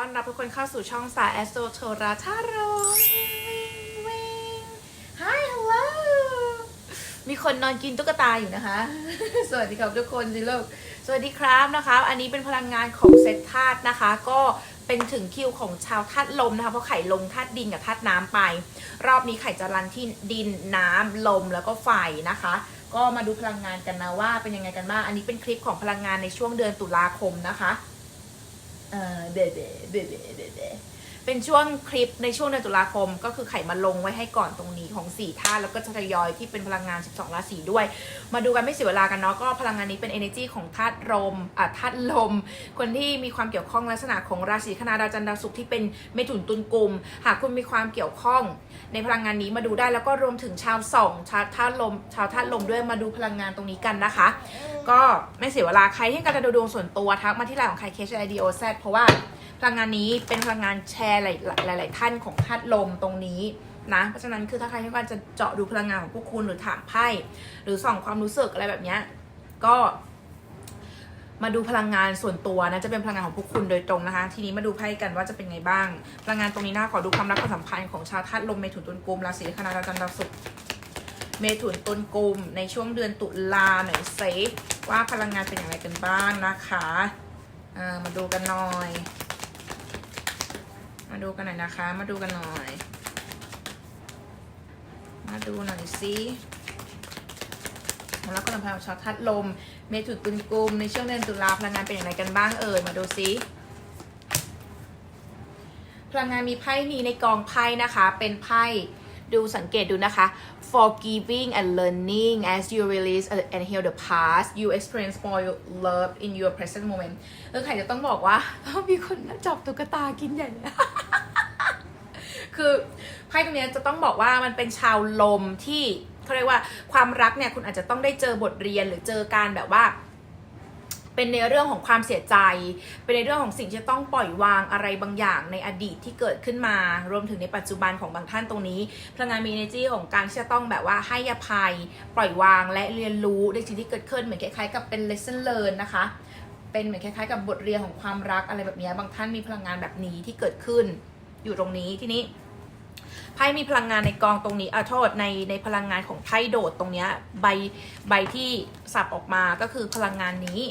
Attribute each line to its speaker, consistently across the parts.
Speaker 1: ต้อนรับทุกคนเข้าสู่ช่องสายแอสโตโทราชาโรงวิง Hi hello มีคนนอนกินตุ๊กตาอยู่นะคะ สวัสดีครับทุกคนสิลูกสวัสดีครับนะคะ อันนี้เป็นพลังงานของเซตธาตุนะคะ ก็เป็นถึงคิวของชาวธาตุลมนะคะ เพราะไข่ลงธาตุดินกับธาตุน้ำไป รอบนี้ไข่จะรันที่ดินน้ำลมแล้วก็ไฟนะคะ ก็มาดูพลังงานกันนะว่าเป็นยังไงกันบ้าง อันนี้เป็นคลิปของพลังงานในช่วงเดือนตุลาคมนะคะ เออเดเดเด เป็นช่วงคลิปในช่วงเดือนตุลาคม ก็คือไข่มาลงไว้ให้ก่อนตรงนี้ของ4ท่าตุแล้วก็จะทยอยที่เป็นพลังงาน 12 ราศีด้วย มาดูกันไม่เสียเวลากันเนาะก็พลังงานนี้เป็น energy ของธาตุลมอะธาตุลม คนที่มีความเกี่ยวข้องลักษณะของราศีคณาดาวจันทร์ดาวศุกร์ที่เป็นเมถุนตุลกุม หากคุณมีความเกี่ยวข้อง ในพลังงานนี้มาดูได้แล้วก็รวมถึงชาวสองชาวธาตุลม ชาวธาตุลมด้วยมาดูพลังงานตรงนี้กันนะคะ ก็ไม่เสียเวลาใครที่การจะดูดวงส่วนตัวทักมาที่ไลน์ของใครเคชไอดีโอแซดเพราะว่า พลังงานนี้เป็นพลังงานแชร์หลายหลายท่านของธาตุลมตรงนี้นะ เพราะฉะนั้นคือถ้าใครที่กาจะเจาะดูพลังงานของพวกคุณหรือถามไพ่หรือส่องความรู้สึกอะไรแบบเนี้ยก็มาดูพลังงานส่วนตัวนะจะเป็นพลังงานของพวกคุณโดยตรงนะคะ ทีนี้มาดูไพ่กันว่าจะเป็นไงบ้าง พลังงานตรงนี้นะขอดูความรักความสัมพันธ์ของชาวธาตุลมเมถุนตุลกุมราศีคณะดาจันทร์ดาวศุกร์เมถุนตุลกุมในช่วงเดือนตุลาหน่อยเซว่าพลังงานเป็นอย่างไรกันบ้างนะคะามาดูกันหน่อย มาดูกันหน่อยนะคะ มาดูกันหน่อย มาดูหน่อยสิความรักความสัมพันธ์ของชาวธาตุลม เมถุนตุลกุมในช่วงเดือนตุลาพลังงานเป็นอย่างไรกันบ้างเอ่ย มาดูซิพลังงานมีไพ่นี้ในกองไพ่นะคะ เป็นไพ่ดูสังเกตดูนะคะ forgiving and learning as you release and heal the past you experience more love in your present moment เออใครจะต้องบอกว่ามีคนจับตุ๊กตากินใหญ่เลย คือไพ่ตรงนี้จะต้องบอกว่ามันเป็นชาวลมที่เขาเรียกว่าความรักเนี่ยคุณอาจจะต้องได้เจอบทเรียนหรือเจอการแบบว่า เป็นในเรื่องของความเสียใจ เป็นในเรื่องของสิ่งที่ต้องปล่อยวางอะไรบางอย่างในอดีตที่เกิดขึ้นมา รวมถึงในปัจจุบันของบางท่านตรงนี้ พลังงานมี energy ของการที่จะต้องแบบว่าให้อภัย ปล่อยวางและเรียนรู้ในสิ่งที่เกิดขึ้นเหมือนคล้ายๆกับเป็น lesson learn นะคะเป็นเหมือนคล้ายๆกับบทเรียนของความรักอะไรแบบนี้บางท่านมีพลังงานแบบนี้ที่เกิดขึ้นอยู่ตรงนี้ที่นี้ ไพ่มีพลังงานในกองตรงนี้ออโทษในในพลังงานของไพ่โดดตรงเนี้ยใบใบที่สับออกมาก็คือพลังงานนี้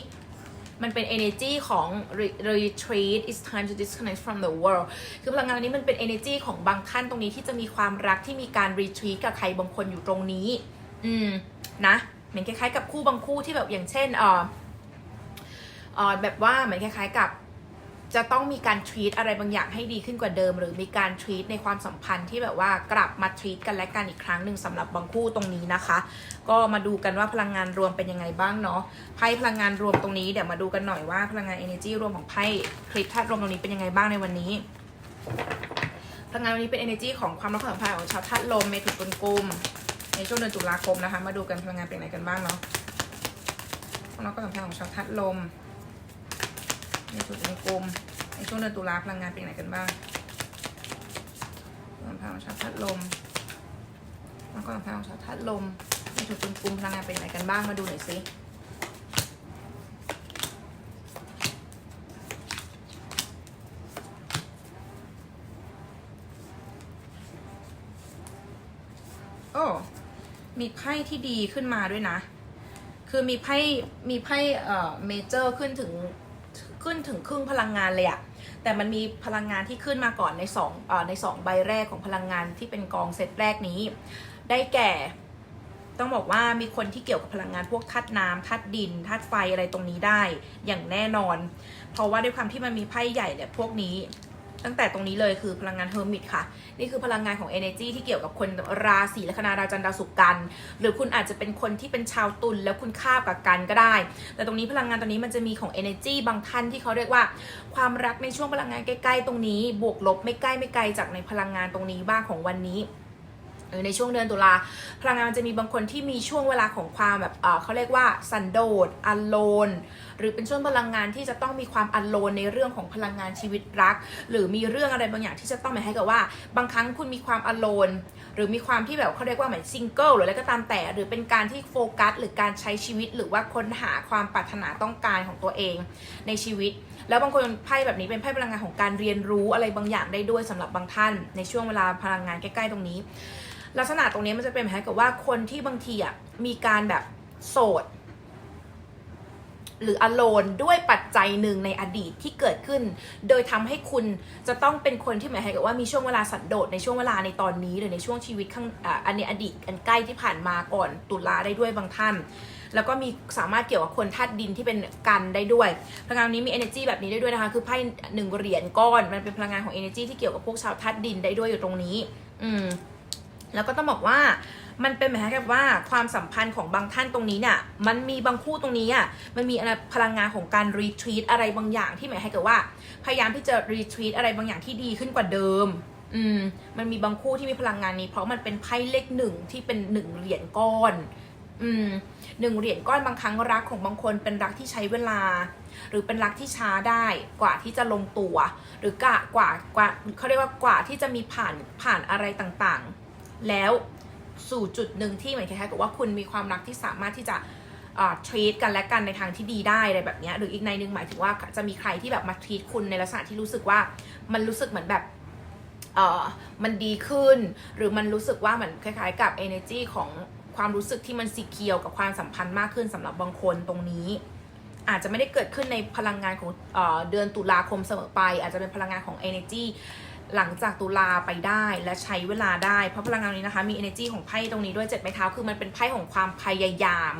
Speaker 1: มันเป็น energy ของ re- retreat it's time to disconnect from the world คือพลังงานนี้มันเป็น energy ของบางท่านตรงนี้ที่จะมีความรักที่มีการ retreat กับใครบางคนอยู่ตรงนี้ อืมนะเหมือนคล้ายๆ กับคู่บางคู่ที่แบบอย่างเช่นเออเออแบบว่าเหมือนคล้ายๆกับ จะต้องมีการ treat อะไรบางอย่างให้ดีขึ้นกว่าเดิม หรือมีการ treat ในความสัมพันธ์ที่แบบว่ากลับมา treat กันและกันอีกครั้งหนึ่งสำหรับบางคู่ตรงนี้นะคะ ก็มาดูกันว่าพลังงานรวมเป็นยังไงบ้างเนาะไพ่พลังงานรวมตรงนี้เดี๋ยวมาดูกันหน่อยว่าพลังงาน energy รวมของไพ่คลิปธาตุรวมตรงนี้เป็นยังไงบ้างในวันนี้พลังงานวันนี้เป็น energy ของความรักความสัมพันธ์ของชาวธาตุลมเมถุนตุลกุมในช่วงเดือนตุลาคมนะคะ มาดูกันพลังงานเป็นยังไงกันบ้างเนาะความรักความสัมพันธ์ของชาวธาตุลม เมถุนตุลกุมในช่วงเดือนตุลาพลังงานเป็นยังไงกันบ้างความสัมพันธ์ของชาวธาตุลมความสัมพันธ์ของชาวธาตุลมเมถุนตุลกุมพลังงานเป็นยังไงกันบ้างมาดูหน่อยสิโอ้มีไพ่ที่ดีขึ้นมาด้วยนะ คือมีไพ่ มีไพ่เอ่อเมเจอร์ขึ้นถึง ขึ้นถึงครึ่งพลังงานเลยอะแต่มันมีพลังงานที่ขึ้นมาก่อนในสองในสองใบแรกของพลังงานที่เป็นกองเซตแรกนี้ ได้แก่ ต้องบอกว่ามีคนที่เกี่ยวกับพลังงานพวกธาตุน้ำธาตุดินธาตุไฟอะไรตรงนี้ได้ อย่างแน่นอน เพราะว่าด้วยความที่มันมีไพ่ใหญ่เนี่ยพวกนี้ ตั้งแต่ตรงนี้เลยคือพลังงานเฮอร์มิตค่ะ นี่คือพลังงานของ energy ที่เกี่ยวกับคนราศีลัคนาดาวจันทร์ดาวศุกร์กัน หรือคุณอาจจะเป็นคนที่เป็นชาวตุลแล้วคุณค่าบกับกันก็ได้ แต่ตรงนี้พลังงานตรงนี้มันจะมีของ energy บางท่านที่เขาเรียกว่า ความรักในช่วงพลังงานใกล้ๆตรงนี้ บวกลบไม่ใกล้ไม่ไกลจากในพลังงานตรงนี้บ้างของวันนี้หรือในช่วงเดือนตุลาพลังงานมันจะมีบางคนที่มีช่วงเวลาของความแบบเเขาเรียกว่าสันโดษอโลนหรือเป็นช่วงพลังงานที่จะต้องมีความอโลนในเรื่องของพลังงานชีวิตรัก หรือมีเรื่องอะไรบางอย่างที่จะต้องหมายให้กับว่า บางครั้งคุณมีความอโลนหรือมีความที่แบบเขาเรียกว่าเหมือนซิงเกิลหรืออะไรก็ตามแต่ หรือเป็นการที่โฟกัส หรือการใช้ชีวิต หรือว่าค้นหาความปรารถนาต้องการของตัวเองในชีวิต แล้วบางคนไพ่แบบนี้เป็นไพ่พลังงานของการเรียนรู้อะไรบางอย่างได้ด้วยสำหรับบางท่าน ในช่วงเวลาพลังงานใกล้ๆตรงนี้ ลักษณะตรงนี้มันจะเป็นเหมือนกับว่าคนที่บางทีอะมีการแบบโสด หรืออโลนด้วยปัจจัยหนึ่งในอดีตที่เกิดขึ้น โดยทำให้คุณจะต้องเป็นคนที่หมายถึงว่ามีช่วงเวลาสันโดษในช่วงเวลาในตอนนี้หรือในช่วงชีวิตข้างอันนี้อดีตอันใกล้ที่ผ่านมาก่อนตุลาได้ด้วยบางท่าน แล้วก็มีสามารถเกี่ยวกับคนธาตุดินที่เป็นกันได้ด้วยพลังงานนี้มี energy แบบนี้ได้ด้วยนะคะคือไพ่หนึ่งเหรียญก้อนมันเป็นพลังงานของ energy ที่เกี่ยวกับพวกชาวธาตุดินได้ด้วยอยู่ตรงนี้ อืมแล้วก็ต้องบอกว่า มันเป็นหมือนกับว่าความสัมพันธ์ของบางท่านตรงนี้เนี่ยมันมีบางคู่ตรงนี้อะมันมีพลังงานของการรีทรีตอะไรบางอย่างที่หมายให้กับว่า พยายามที่จะรีทรีตอะไรบางอย่างที่ดีขึ้นกว่าเดิมอืมมันมีบางคู่ที่มีพลังงานนี้ เพราะมันเป็นไพ่เลขหนึ่งที่เป็นหนึ่งเหรียญก้อนอืมหนึ่งเหรียญก้อนบางครั้งรักของบางคนเป็นรักที่ใช้เวลา หรือเป็นรักที่ช้าได้กว่าที่จะลงตัว หรือกะกว่ากว่าเขาเรียกว่ากว่าที่จะมีผ่านผ่านอะไรต่างๆ แล้ว สู่จุดหนึ่งที่เหมือนคล้ายๆกับว่าคุณมีความรักที่สามารถที่จะทรีตกันและกันในทางที่ดีได้อะไรแบบเนี้ยหรืออีกในหนึ่งหมายถึงว่าจะมีใครที่แบบมาทรีตคุณในลักษณะที่รู้สึกว่ามันรู้สึกเหมือนแบบเออมันดีขึ้น หรือมันรู้สึกว่าเหมือนคล้าย ๆ กับ energy ของความรู้สึกที่มันสีเคียวกับความสัมพันธ์มากขึ้นสำหรับบางคนตรงนี้ อาจจะไม่ได้เกิดขึ้นในพลังงานของเออเดือนตุลาคมเสมอไป อาจจะเป็นพลังงานของ energy หลังจากตุลาไปได้และใช้เวลาได้ เพราะพลังงานนี้นะคะมี energy ของไพ่ตรงนี้ด้วยเจ็ดไม้เท้าคือมันเป็นไพ่ของความพยายาม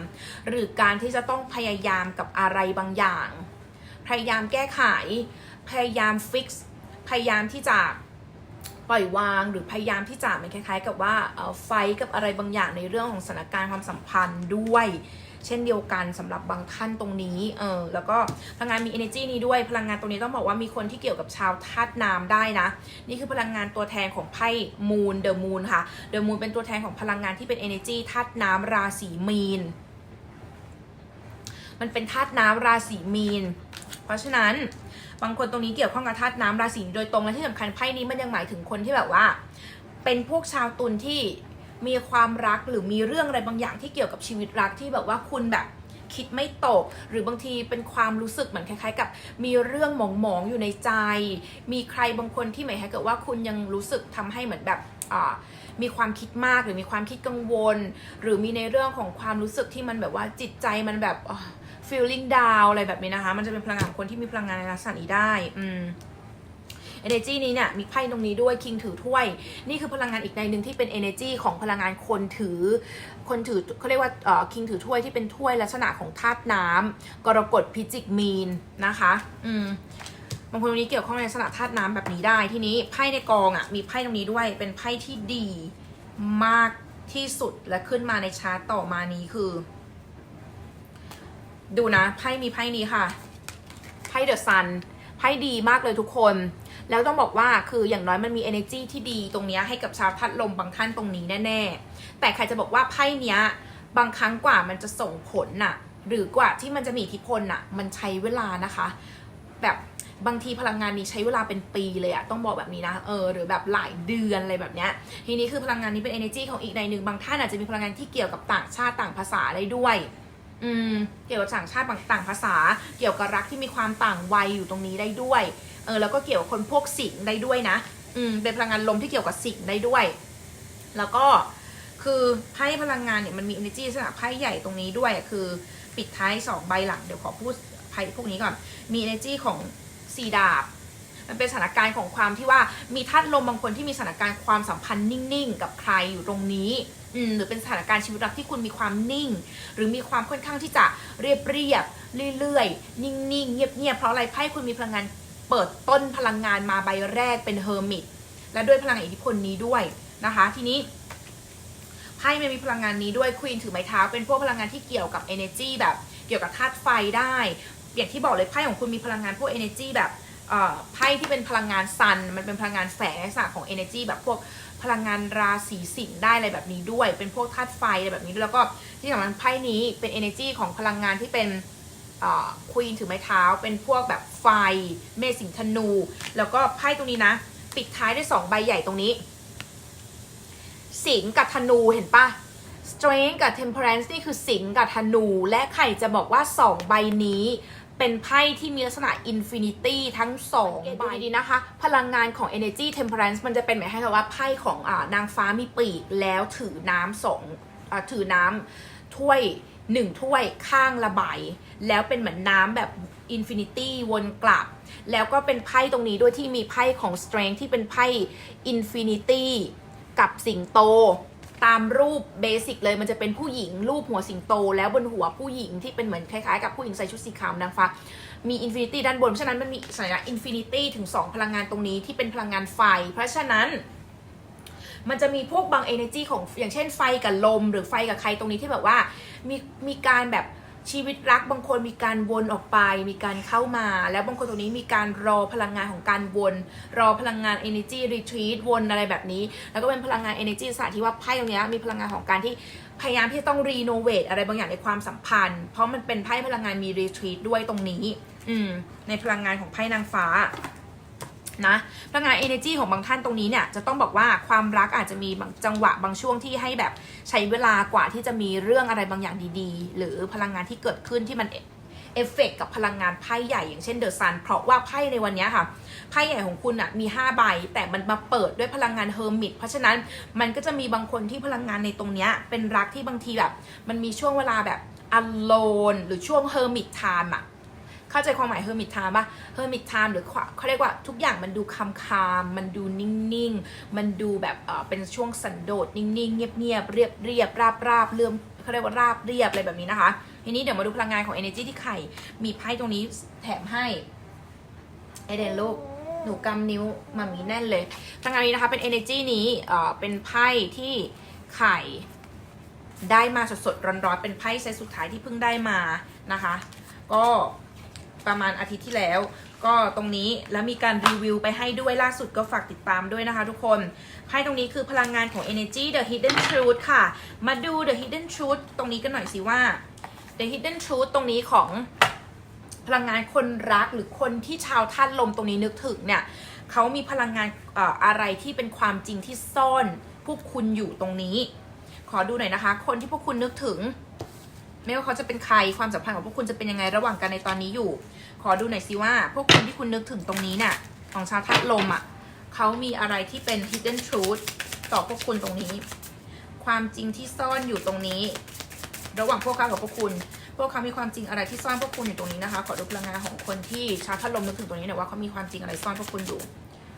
Speaker 1: หรือการที่จะต้องพยายามกับอะไรบางอย่าง พยายามแก้ไข พยายามฟิกซ์พยายามที่จะปล่อยวางหรือพยายามที่จะเหมือนคล้าย ๆ กับว่าไฟกับอะไรบางอย่างในเรื่องของสถานการณ์ความสัมพันธ์ด้วย เช่นเดียวกันสำหรับบางท่านตรงนี้เออแล้วก็พลังงานมี energy นี้ด้วยพลังงานตรงนี้ต้องบอกว่ามีคนที่เกี่ยวกับชาวธาตุน้ำได้นะ นี่คือพลังงานตัวแทนของไพ่มูนเดอะมูนค่ะเดอะมูนเป็นตัวแทนของพลังงานที่เป็น energy ธาตุน้ำราศีมีน มันเป็นธาตุน้ำราศีมีน เพราะฉะนั้นบางคนตรงนี้เกี่ยวข้องกับธาตุน้ำราศีโดยตรงและที่สำคัญไพ่นี้มันยังหมายถึงคนที่แบบว่า เป็นพวกชาวตุลที่ มีความรักหรือมีเรื่องอะไรบางอย่างที่เกี่ยวกับชีวิตรักที่แบบว่าคุณแบบคิดไม่ตก หรือบางทีเป็นความรู้สึกเหมือนคล้ายๆ กับ มีเรื่องหมองๆอยู่ในใจ มีใครบางคนที่หมายให้เกิดว่าคุณยังรู้สึกทำให้เหมือนแบบอ่ามีความคิดมากหรือมีความคิดกังวล หรือมีในเรื่องของความรู้สึกที่มันแบบว่าจิตใจมันแบบ feeling down อะไรแบบนี้นะคะ มันจะเป็นพลังงานคนที่มีพลังงานในลักษณะนี้ได้ อืม energy นี้เนี่ยมีไพ่ตรงนี้ด้วยคิงถือถ้วย นี่คือพลังงานอีกในหนึ่งที่เป็น energy ของพลังงานคนถือ คนถือเขาเรียกว่าเอ่อคิงถือถ้วยที่เป็นถ้วยลักษณะของธาตุน้ำกรกฎพิจิกมีนนะคะ อืมบางคนตรงนี้เกี่ยวข้องในลักษณะธาตุน้ำแบบนี้ได้ที่นี้ไพ่ในกองอะมีไพ่ตรงนี้ด้วยเป็นไพ่ที่ดีมากที่สุดและขึ้นมาในชาร์ตต่อมานี้คือ ดูนะไพ่มีไพ่นี้ค่ะไพ่เดอะซันไพ่ดีมากเลยทุกคน แล้วต้องบอกว่าคืออย่างน้อยมันมี energy ที่ดีตรงนี้ให้กับชาวทัดลมบางท่านตรงนี้แน่ๆ แต่ใครจะบอกว่าไพ่เนี้ยบางครั้งกว่ามันจะส่งผลน่ะ หรือกว่าที่มันจะมีอิทธิพลน่ะ มันใช้เวลานะคะ แบบบางทีพลังงานนี้ใช้เวลาเป็นปีเลยอะต้องบอกแบบนี้นะเออหรือแบบหลายเดือนอะไรแบบเนี้ยทีนี้คือพลังงานนี้เป็น energy ของอีกในหนึ่งบางท่านอาจจะมีพลังงานที่เกี่ยวกับต่างชาติต่างภาษาได้ด้วยอืมเกี่ยวกับต่างชาติต่างภาษา เกี่ยวกับรักที่มีความต่างวัยอยู่ตรงนี้ได้ด้วย เออแล้วก็เกี่ยวกับคนพวกสิงได้ด้วยนะ อืมเป็นพลังงานลมที่เกี่ยวกับสิงได้ด้วย แล้วก็คือไพ่พลังงานเนี่ยมันมี energy ลักษณะไพ่ใหญ่ตรงนี้ด้วยคือปิดท้ายสองใบหลังเดี๋ยวขอพูดไพ่พวกนี้ก่อนมี energy ของสีดาบมันเป็นสถานการณ์ของความที่ว่ามีธาตุลมบางคนที่มีสถานการณ์ความสัมพันธ์นิ่งๆ กับใครอยู่ตรงนี้อืมหรือเป็นสถานการณ์ชีวิตรักที่คุณมีความนิ่ง หรือมีความค่อนข้างที่จะเรียบเรียบเรื่อยๆ นิ่งๆ เงียบๆ เพราะอะไรไพ่คุณมีพลังงาน เปิดต้นพลังงานมาใบแรกเป็นเฮอร์มิตและด้วยพลังอิทธิพลนี้ด้วยนะคะ ทีนี้ไพ่มันมีพลังงานนี้ด้วยควีนถือไม้เท้าเป็นพวกพลังงานที่เกี่ยวกับ energy แบบเกี่ยวกับธาตุไฟได้ อย่างที่บอกเลยไพ่ของคุณมีพลังงานพวก energy แบบไพ่ที่เป็นพลังงานซัน มันเป็นพลังงานแฝงในลักษณะของ energy แบบพวกพลังงานราศีสิงห์ได้อะไรแบบนี้ด้วย เป็นพวกธาตุไฟอะไรแบบนี้ด้วยแล้วก็ที่สำคัญไพ่นี้เป็น energy ของพลังงานที่เป็น ควีนถือไม้เท้า เป็นพวกแบบไฟ เมสิงธนู แล้วก็ไพ่ตรงนี้นะ ปิดท้ายด้วยสองใบใหญ่ตรงนี้ สิงกับธนูเห็นปะ strength กับ temperance นี่คือสิงกับธนู และไข่จะบอกว่าสองใบนี้เป็นไพ่ที่มีลักษณะ infinity ทั้งสองใบดีนะคะ พลังงานของ energy temperance มันจะเป็นหมายให้เราว่าไพ่ของอานางฟ้ามีปีกแล้วถือน้ำสองอถือน้ำถ้วย หนึ่งถ้วยข้างละใบแล้วเป็นเหมือนน้ำแบบ infinity วนกลับ แล้วก็เป็นไพ่ตรงนี้ด้วยที่มีไพ่ของ strength ที่เป็นไพ่ infinity กับสิงโต ตามรูปเบสิกเลยมันจะเป็นผู้หญิงรูปหัวสิงโต แล้วบนหัวผู้หญิงที่เป็นเหมือนคล้ายๆ กับผู้หญิงใส่ชุดสีขาวนางฟ้ามีอินฟินิตี้ด้านบน เพราะฉะนั้นมันมีสัญลักษณ์อินฟินิตี้ถึง 2 พลังงานตรงนี้ที่เป็นพลังงานไฟ เพราะฉะนั้น มันจะมีพวกบาง energy ของอย่างเช่นไฟกับลม หรือไฟกับใครตรงนี้ที่แบบว่ามีมีการแบบชีวิตรักบางคนมีการวนออกไป มีการเข้ามา แล้วบางคนตรงนี้มีการรอพลังงานของการวน รอพลังงาน energy retreat วนอะไรแบบนี้ แล้วก็เป็นพลังงาน energy สถานที่ว่าไพ่ตรงนี้มีพลังงานของการที่พยายามที่จะต้อง renovate อะไรบางอย่างในความสัมพันธ์ เพราะมันเป็นไพ่พลังงานมี retreat ด้วยตรงนี้ อืมในพลังงานของไพ่นางฟ้า นะพลังงาน energy ของบางท่านตรงนี้เนี่ยจะต้องบอกว่าความรักอาจจะมีบางจังหวะบางช่วงที่ให้แบบใช้เวลากว่าที่จะมีเรื่องอะไรบางอย่างดีๆ หรือพลังงานที่เกิดขึ้นที่มันเอฟเฟกกับพลังงานไพ่ใหญ่อย่างเช่นเดอะซันเพราะว่าไพ่ในวันนี้ค่ะไพ่ใหญ่ของคุณอะมี 5 ใบ แต่มันมาเปิดด้วยพลังงานเฮอร์มิตเพราะฉะนั้นมันก็จะมีบางคนที่พลังงานในตรงนี้เป็นรักที่บางทีแบบ มันมีช่วงเวลาแบบ alone หรือช่วงเฮอร์มิตไทม์อะ เข้าใจความหมายเฮอร์มิตไทม์ป่ะเฮอร์มิตไทม์หรือเขาเรียกว่าทุกอย่างมันดูคำคามมันดูนิ่งๆ มันดูแบบเออเป็นช่วงสันโดษนิ่งๆ เงียบๆ เรียบเรียบราบราบเรื่อมเขาเรียกว่าราบเรียบอะไรแบบนี้นะคะ ทีนี้เดี๋ยวมาดูพลังงานของ energy ที่ไข่มีไพ่ตรงนี้แถมให้เอเดนลูกหนูกำนิ้วมามีแน่นเลยพลังงานนี้นะคะเป็น energy นี้เออเป็นไพ่ที่ไข่ได้มาสดๆร้อนๆเป็นไพ่เซตสุดท้ายที่เพิ่งได้มานะคะ ก็ ประมาณอาทิตย์ที่แล้ว ก็ตรงนี้แล้วมีการรีวิวไปให้ด้วยล่าสุดก็ฝากติดตามด้วยนะคะทุกคนไพ่ตรงนี้คือพลังงานของ energy the hidden truth ค่ะ มาดู the hidden truth ตรงนี้กันหน่อยสิว่า the hidden truth ตรงนี้ของพลังงานคนรักหรือคนที่ชาวท่านลมตรงนี้นึกถึงเนี่ยเขามีพลังงานออะไรที่เป็นความจริงที่ซ่อนพวกคุณอยู่ตรงนี้ ขอดูหน่อยนะคะ คนที่พวกคุณนึกถึง ไม่ว่าเขาจะเป็นใครความสัมพันธ์ของพวกคุณจะเป็นยังไงระหว่างกันในตอนนี้อยู่ ขอดูหน่อยสิว่า พวกคุณที่คุณนึกถึงตรงนี้เนี่ยของชาวทัดลมอะเขามีอะไรที่เป็น hidden truth ต่อพวกคุณตรงนี้ ความจริงที่ซ่อนอยู่ตรงนี้ ระหว่างพวกเขากับพวกคุณ พวกเขามีความจริงอะไรที่ซ่อนพวกคุณอยู่ตรงนี้นะคะ ขอดูพลังงานของคนที่ชาวทัดลมนึกถึงตรงนี้หน่อยว่าเขามีความจริงอะไรซ่อนพวกคุณอยู่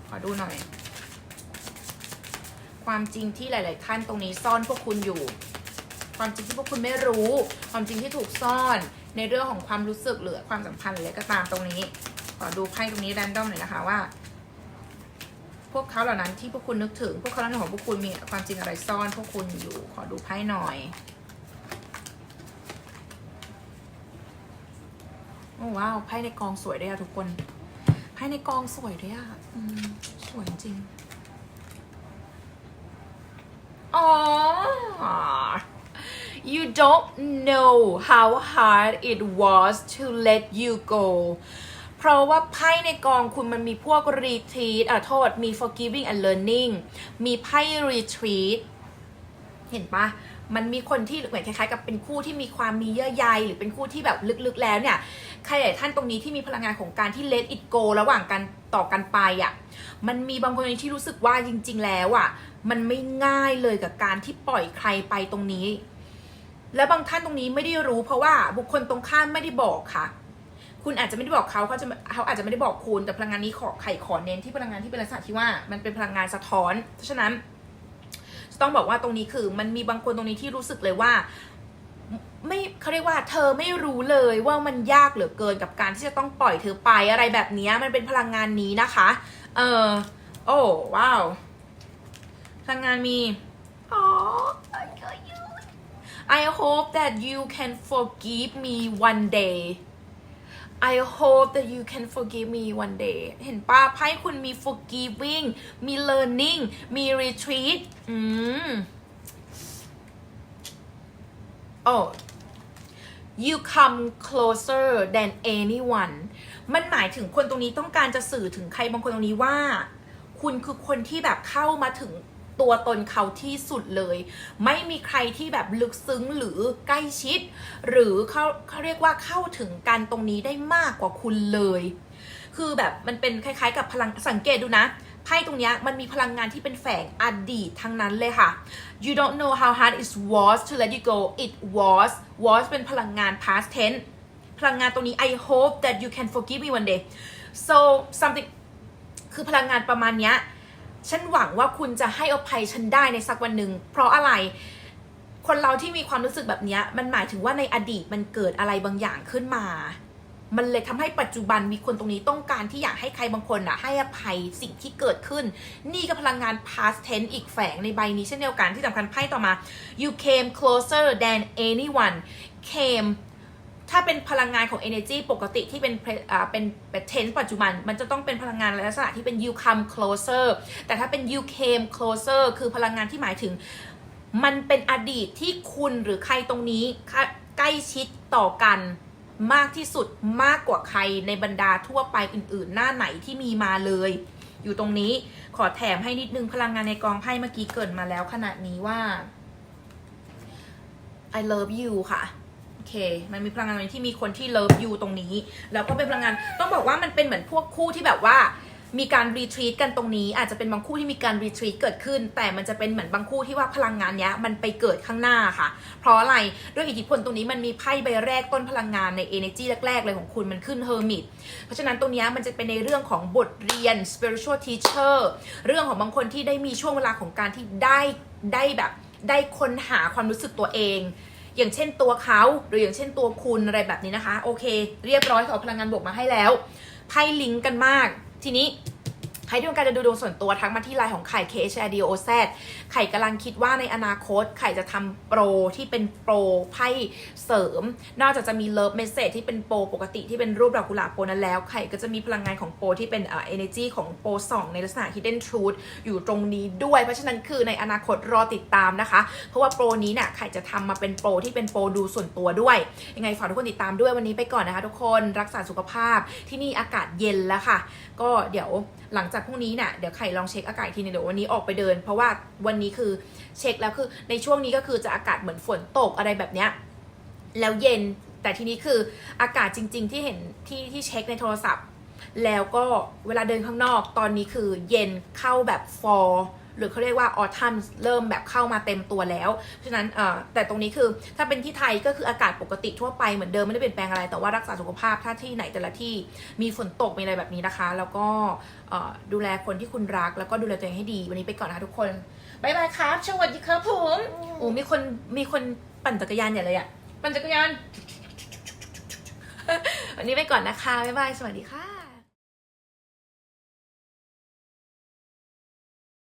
Speaker 1: ขอดูหน่อย ความจริงที่หลาย ๆ ท่านตรงนี้ซ่อนพวกคุณอยู่ ความจริงที่พวกคุณไม่รู้ ความจริงที่ถูกซ่อน ในเรื่องของความรู้สึกหรือความสัมพันธ์อะไรก็ตามตรงนี้ ขอดูไพ่ตรงนี้แรนดอมหน่อยนะคะว่า พวกเขาเหล่านั้นที่พวกคุณนึกถึง พวกเขาเหล่านั้นของพวกคุณมีความจริงอะไรซ่อน พวกคุณอยู่ ขอดูไพ่หน่อยโอ้ว้าวไพ่ในกองสวยด้วยอะทุกคนไพ่ในกองสวยด้วยอะอสวยจริง อ๋อ you don't know how hard it was to let you go เพราะว่าไพ่ในกองคุณมันมีพวก retreat อะโทษมี forgiving and learning มีไพ่ retreat เห็นปะมันมีคนที่เหมือนคล้ายๆกับเป็นคู่ที่มีความมีเยื่อใยหรือเป็นคู่ที่แบบลึกๆแล้วเนี่ยใครหลายท่านตรงนี้ที่มีพลังงานของการที่ let it go ระหว่างกันต่อกันไปอะมันมีบางคนที่รู้สึกว่าจริง ๆ แล้วอะมันไม่ง่ายเลยกับการที่ปล่อยใครไปตรงนี้ และบางท่านตรงนี้ไม่ได้รู้ เพราะว่าบุคคลตรงข้ามไม่ได้บอกค่ะ คุณอาจจะไม่ได้บอกเขาเขาจะเขาอาจจะไม่ได้บอกคุณแต่พลังงานนี้ขอไข่ขอเน้นที่พลังงานที่เป็นลักษณะที่ว่ามันเป็นพลังงานสะท้อน เพราะฉะนั้นต้องบอกว่าตรงนี้คือมันมีบางคนตรงนี้ที่รู้สึกเลยว่าไม่เขาเรียกว่าเธอไม่รู้เลยว่ามันยากเหลือเกินกับการที่จะต้องปล่อยเธอไปอะไรแบบนี้มันเป็นพลังงานนี้นะคะ เออโอ้ว้าวพลังงานมีอ๋อ I hope that you can forgive me one day I hope that you can forgive me one day เห็นป้าไพ่คุณมี forgiving มี learning มี retreat อืมโอ้ you come closer than anyone มันหมายถึงคนตรงนี้ต้องการจะสื่อถึงใครบางคนตรงนี้ว่า คุณคือคนที่แบบเข้ามาถึง ตัวตนเขาที่สุดเลย ไม่มีใครที่แบบลึกซึ้งหรือใกล้ชิด หรือเขาเขาเรียกว่าเข้าถึงกันตรงนี้ได้มากกว่าคุณเลย คือแบบมันเป็นคล้ายๆ กับพลังสังเกตดูนะไพ่ตรงนี้มันมีพลังงานที่เป็นแฝงอดีตทั้งนั้นเลยค่ะ you don't know how hard it was to let you go it was was เป็นพลังงาน past tense พลังงานตรงนี้ I hope that you can forgive me one day so something คือพลังงานประมาณเนี้ย ฉันหวังว่าคุณจะให้อภัยฉันได้ในสักวันหนึ่งเพราะอะไร คนเราที่มีความรู้สึกแบบนี้มันหมายถึงว่าในอดีตมันเกิดอะไรบางอย่างขึ้นมา มันเลยทำให้ปัจจุบันมีคนตรงนี้ต้องการที่อยากให้ใครบางคนอะให้อภัยสิ่งที่เกิดขึ้น นี่ก็พลังงาน past tense อีกแฝงในใบนี้เช่นเดียวกันที่สำคัญไพ่ต่อมา you came closer than anyone came ถ้าเป็นพลังงานของ energy ปกติที่เป็นอ่าเป็นเป็น tense ปัจจุบัน มันจะต้องเป็นพลังงานลักษณะที่เป็น you come closer แต่ถ้าเป็น you came closer คือพลังงานที่หมายถึง มันเป็นอดีตที่คุณหรือใครตรงนี้ใกล้ชิดต่อกันมากที่สุดมากกว่าใครในบรรดาทั่วไปอื่น ๆ หน้าไหนที่มีมาเลย อยู่ตรงนี้ขอแถมให้นิดนึงพลังงานในกองไพ่เมื่อกี้เกรินมาแล้วขณะนี้ว่า I love you ค่ะ เค มันมีพลังงานที่มีคนที่ love you ตรงนี้ แล้วก็เป็นพลังงาน ต้องบอกว่ามันเป็นเหมือนพวกคู่ที่แบบว่ามีการรีทรีตกันตรงนี้ อาจจะเป็นบางคู่ที่มีการรีทรีตเกิดขึ้น แต่มันจะเป็นเหมือนบางคู่ที่ว่าพลังงานเนี้ยมันไปเกิดข้างหน้าค่ะ เพราะอะไรด้วยอิทธิพลตรงนี้มันมีไพ่ใบแรกต้นพลังงานใน energy แรกๆเลยของคุณมันขึ้น hermit เพราะฉะนั้นตรงเนี้ยมันจะเป็นในเรื่องของบทเรียน spiritual teacher เรื่องของบางคนที่ได้มีช่วงเวลาของการที่ได้ได้แบบได้ค้นหาความรู้สึกตัวเอง อย่างเช่นตัวเขาหรืออย่างเช่นตัวคุณอะไรแบบนี้นะคะ โอเค เรียบร้อยขอพลังงานบวกมาให้แล้วไพ่ลิงก์กันมาก ทีนี้ ใครที่ต้องการจะดูดวงส่วนตัวทักมาที่ไลน์ของไข่ k h r d o z ไข่กำลังคิดว่าในอนาคต ไข่จะทำโปรที่เป็นโปรไพ่เสริม นอกจากจะมีเลิฟเมสเซจที่เป็นโปรปกติที่เป็นรูปดอกกุหลาบโปรนั้นแล้ว ไข่ก็จะมีพลังงานของโปรที่เป็นเอ่อ energy ของโปรสองในลักษณะ hidden truth อยู่ตรงนี้ด้วย เพราะฉะนั้นคือในอนาคตรอติดตามนะคะ เพราะว่าโปรนี้เนี่ยไข่จะทำมาเป็นโปรที่เป็นโปรดูส่วนตัวด้วยยังไงฝากทุกคนติดตามด้วยวันนี้ไปก่อนนะคะ ทุกคนรักษาสุขภาพที่นี่อากาศเย็นแล้วค่ะ ก็เดี๋ยวหลังจากพรุ่งนี้เนี่ยเดี๋ยวไข่ลองเช็คอากาศทีนึงเดี๋ยววันนี้ออกไปเดิน เพราะว่าวันนี้คือเช็คแล้วคือในช่วงนี้ก็คือจะอากาศเหมือนฝนตกอะไรแบบเนี้ยแล้วเย็นแต่ทีนี้คืออากาศจริง ๆ ที่เห็นที่ที่เช็คในโทรศัพท์ แล้วก็เวลาเดินข้างนอกตอนนี้คือเย็นเข้าแบบฟอร์ หรือเขาเรียกว่าออทัมเริ่มแบบเข้ามาเต็มตัวแล้ว เพราะฉะนั้นเอ่อแต่ตรงนี้คือถ้าเป็นที่ไทยก็คืออากาศปกติทั่วไปเหมือนเดิมไม่ได้เปลี่ยนแปลงอะไร แต่ว่ารักษาสุขภาพถ้าที่ไหนแต่ละที่มีฝนตกมีอะไรแบบนี้นะคะ แล้วก็เอ่อดูแลคนที่คุณรัก แล้วก็ดูแลตัวเองให้ดี วันนี้ไปก่อนนะคะทุกคนบายบายครับสวัสดีครับผมโอ้มีคนมีคนปั่นจักรยานใหญ่เลยอะปั่นจักรยานวันนี้ไปก่อนนะคะบ๊ายบายสวัสดีค่ะ